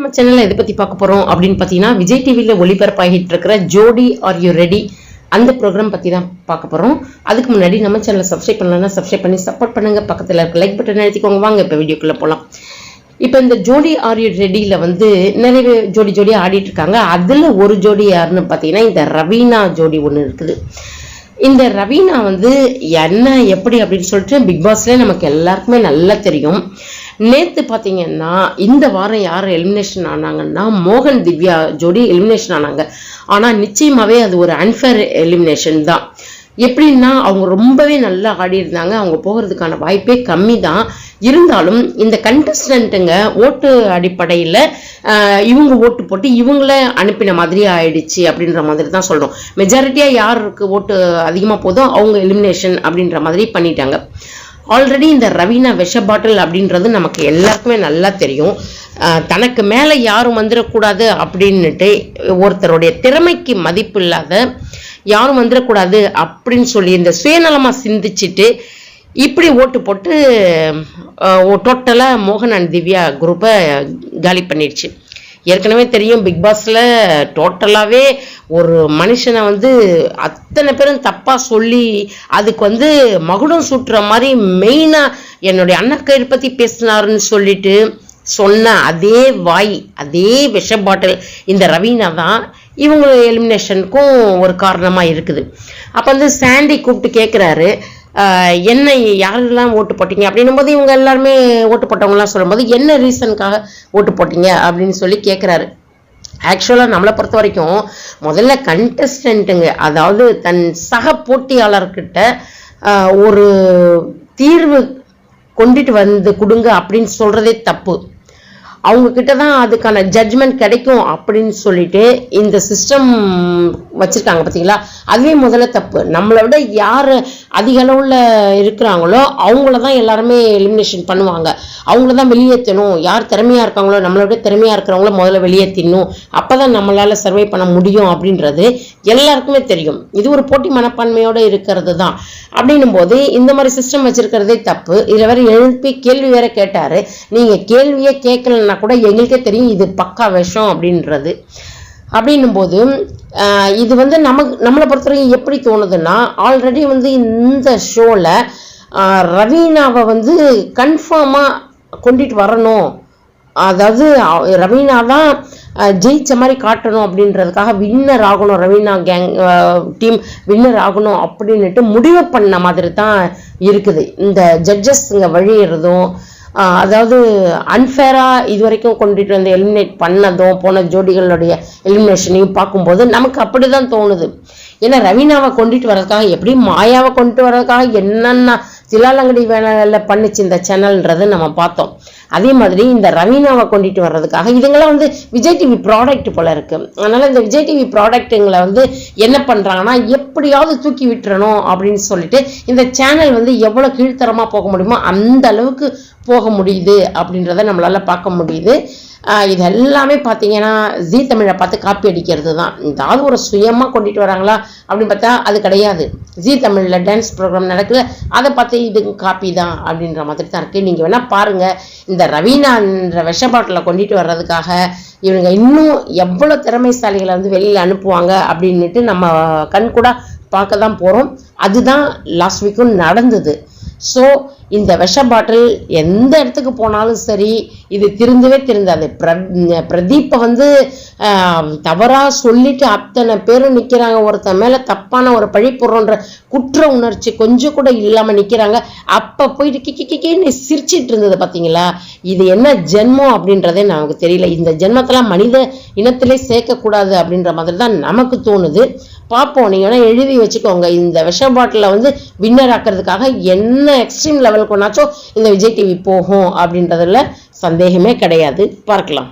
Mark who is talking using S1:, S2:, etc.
S1: நம்ம சேனல்ல எதை பத்தி பார்க்க போறோம் அப்படின்னு பார்த்தீங்கன்னா விஜய் டிவியில ஒளிபரப்பாகிட்டு இருக்கிற ஜோடி ஆர் யூ ரெடி அந்த ப்ரோக்ராம் பத்தி தான் பார்க்க போறோம். அதுக்கு முன்னாடி நம்ம சேனலை சப்ஸ்கிரைப் பண்ணலன்னா சப்ஸ்கிரைப் பண்ணி சப்போர்ட் பண்ணுங்க. பக்கத்துல இருக்க லைக் பட்டன் எழுதிக்கோங்க வாங்க இப்போ வீடியோக்குள்ள போலாம். இப்போ இந்த ஜோடி ஆர் யூ ரெடியில வந்து நிறைய ஜோடி ஜோடி ஆடிட்டு இருக்காங்க. அதுல ஒரு ஜோடி யாருன்னு பார்த்தீங்கன்னா இந்த ரவீனா ஜோடி ஒன்று இருக்குது. இந்த ரவீனா வந்து என்ன எப்படி அப்படின்னு சொல்லிட்டு பிக் பாஸ்ல நமக்கு எல்லாருக்குமே நல்லா தெரியும். நேற்று பார்த்தீங்கன்னா இந்த வாரம் யார் எலிமினேஷன் ஆனாங்கன்னா மோகன் திவ்யா ஜோடி எலிமினேஷன் ஆனாங்க. ஆனால் நிச்சயமாகவே அது ஒரு அன்ஃபேர் எலிமினேஷன் தான். எப்படின்னா அவங்க ரொம்பவே நல்லா ஆடி இருந்தாங்க அவங்க போகிறதுக்கான வாய்ப்பே கம்மி தான் இருந்தாலும் இந்த கண்டஸ்டன்ட்டுங்க ஓட்டு அடிப்படையில் இவங்க ஓட்டு போட்டு இவங்கள அனுப்பின மாதிரி ஆயிடுச்சு அப்படின்ற மாதிரி தான் சொல்கிறோம் மெஜாரிட்டியாக யாருக்கு ஓட்டு அதிகமாக போதோ அவங்க எலிமினேஷன் அப்படின்ற மாதிரி பண்ணிட்டாங்க. ஆல்ரெடி இந்த ரவீனா விஷ பாட்டில் அப்படின்றது நமக்கு எல்லாருக்குமே நல்லா தெரியும். தனக்கு மேலே யாரும் வந்துடக்கூடாது அப்படின்னுட்டு ஒருத்தருடைய திறமைக்கு மதிப்பு இல்லாத யாரும் வந்துடக்கூடாது அப்படின்னு சொல்லி இந்த சுயநலமாக சிந்திச்சுட்டு இப்படி ஓட்டு போட்டு டோட்டலாக மோகன் அண்ட் திவ்யா குரூப்பை காலி பண்ணிடுச்சு. ஏற்கனவே தெரியும் பிக் பாஸில் டோட்டலாகவே ஒரு மனுஷனை வந்து அத்தனை பேரும் தப்பாக சொல்லி அதுக்கு வந்து மகுடம் சுட்டுற மாதிரி மெயினாக என்னுடைய அண்ணக்கயிறு பற்றி பேசினாருன்னு சொல்லிட்டு சொன்ன அதே வாய் அதே விஷ பாட்டில் இந்த ரவீனா தான் இவங்க எலிமினேஷனுக்கும் ஒரு காரணமாக இருக்குது. அப்போ வந்து சாண்டி கூப்பிட்டு கேட்குறாரு என்ன யாரெல்லாம் ஓட்டு போட்டீங்க? அப்படின்னும் போது இவங்க எல்லாருமே ஓட்டு போட்டவங்கலாம் சொல்லும்போது என்ன ரீசனுக்காக ஓட்டு போட்டீங்க? அப்படின்னு சொல்லி கேட்குறாரு ஆக்சுவலாக நம்மளை பொறுத்த வரைக்கும் முதல்ல கண்டஸ்டன்ட்டுங்க அதாவது தன் சக போட்டியாளர்கிட்ட ஒரு தீர்வு கொண்டுட்டு வந்து கொடுங்க அப்படின்னு சொல்கிறதே தப்பு. அவங்க கிட்ட தான் அதுக்கான ஜட்ஜ்மெண்ட் கிடைக்கும் அப்படின்னு சொல்லிட்டு இந்த சிஸ்டம் வச்சுருக்காங்க பார்த்தீங்களா அதுவே முதல்ல தப்பு. நம்மளை விட யார் அதிக அளவில் இருக்கிறாங்களோ அவங்கள தான் எல்லாருமே எலிமினேஷன் பண்ணுவாங்க. அவங்கள தான் வெளியேற்றணும் யார் திறமையாக இருக்காங்களோ நம்மளோட திறமையாக இருக்கிறவங்கள முதல்ல வெளியேற்றிடணும் அப்போ தான் நம்மளால் சர்வை பண்ண முடியும் அப்படின்றது எல்லாருக்குமே தெரியும். இது ஒரு போட்டி மனப்பான்மையோடு இருக்கிறது தான் அப்படின்னும் போது இந்த மாதிரி சிஸ்டம் வச்சுருக்கிறதே தப்பு. இதில் வேறு எழுப்பி கேள்வி வேற கேட்டார். நீங்கள் கேள்வியே கேட்கலன்னா கூட எங்களுக்கே தெரியும் இது பக்கா விஷம் அப்படின்றது. அப்படின்னும் போது இது வந்து நமக்கு நம்மளை பொறுத்தவரைக்கும் எப்படி தோணுதுன்னா ஆல்ரெடி வந்து இந்த ஷோவில் ரவீனாவை வந்து கன்ஃபார்மாக கொண்டுட்டு வரணும். அதாவது ரவீனா தான் ஜெயித்த ஜெயிச்ச மாதிரி காட்டணும் அப்படின்றதுக்காக வின்னர் ஆகணும் ரவீனா கேங் டீம் வின்னர் ஆகணும் அப்படின்னுட்டு முடிவு பண்ண மாதிரி தான் இருக்குது. இந்த ஜட்ஜஸ்ங்க வழியிறதும் அதாவது அன்ஃபேராக இது வரைக்கும் கொண்டுட்டு வந்து எலிமினேட் பண்ணதும் போன ஜோடிகளுடைய எலிமினேஷனையும் பார்க்கும்போது நமக்கு அப்படி தான் தோணுது. ஏன்னா ரவீனாவை கொண்டுட்டு வர்றதுக்காக எப்படி மாயாவை கொண்டுட்டு வர்றதுக்காக என்னென்ன திலாலங்கடி வேலைகளில் பண்ணுச்சு இந்த சேனல்ன்றது நம்ம பார்த்தோம். அதே மாதிரி இந்த ரவீனாவை கொண்டுட்டு வர்றதுக்காக இதுங்கெல்லாம் வந்து விஜய் டிவி ப்ராடக்ட் போல இருக்கு. அதனால இந்த விஜய் டிவி ப்ராடக்ட்டுங்களை வந்து என்ன பண்றாங்கன்னா எப்படியாவது தூக்கி விட்டுறணும் அப்படின்னு சொல்லிட்டு இந்த சேனல் வந்து எவ்வளவு கீழ்த்தரமா போக முடியுமோ அந்த அளவுக்கு போக முடியுது அப்படின்றத நம்மளால பார்க்க முடியுது. இது எல்லாமே பார்த்தீங்கன்னா ஜீ தமிழை பார்த்து காப்பி அடிக்கிறது தான். ஏதாவது ஒரு சுயமாக கொண்டுட்டு வராங்களா அப்படின்னு பார்த்தா அது கிடையாது. ஜீ தமிழில் டான்ஸ் ப்ரோக்ராம் நடக்குது. அதை பார்த்து இது காப்பி தான் அப்படின்ற மாதிரி தான் இருக்குது நீங்கள் வேணால் பாருங்கள் இந்த ரவீனான்ற விஷ பாட்டிலை கொண்டுட்டு வர்றதுக்காக இவங்க இன்னும் எவ்வளோ திறமைசாலிகளை வந்து வெளியில் அனுப்புவாங்க அப்படின்னுட்டு நம்ம கண் கூட பார்க்க தான் போகிறோம் அதுதான் லாஸ்ட் வீக்கும் நடந்தது. ஸோ இந்த விஷ பாட்டில் எந்த இடத்துக்கு போனாலும் சரி இது திருந்தவே திருந்தாது. பிர பிரதீப்பை வந்து தவறாக சொல்லிட்டு அத்தனை பேரும் நிற்கிறாங்க ஒருத்தன் மேலே தப்பான ஒரு பழி போடுறோன்ற குற்ற உணர்ச்சி கொஞ்சம் கூட இல்லாமல் நிற்கிறாங்க அப்போ போயிட்டு கிக்கி கிக்கின்னு சிரிச்சிட்டு இருந்தது பார்த்தீங்களா இது என்ன ஜென்மம் அப்படின்றதே நமக்கு தெரியல. இந்த ஜென்மத்தெல்லாம் மனித இனத்திலே சேர்க்கக்கூடாது அப்படின்ற மாதிரி தான் நமக்கு தோணுது. பார்ப்போம் நீங்கள் வேணால் எழுதி வச்சுக்கோங்க. இந்த விஷ பாட்டிலை வந்து வின்னர் ஆக்கிறதுக்காக என்ன எக்ஸ்ட்ரீம் லெவலுக்கு ஒன்னாச்சும் இந்த விஜய் டிவி போகும் அப்படின்றதுல சந்தேகமே கிடையாது. பார்க்கலாம்.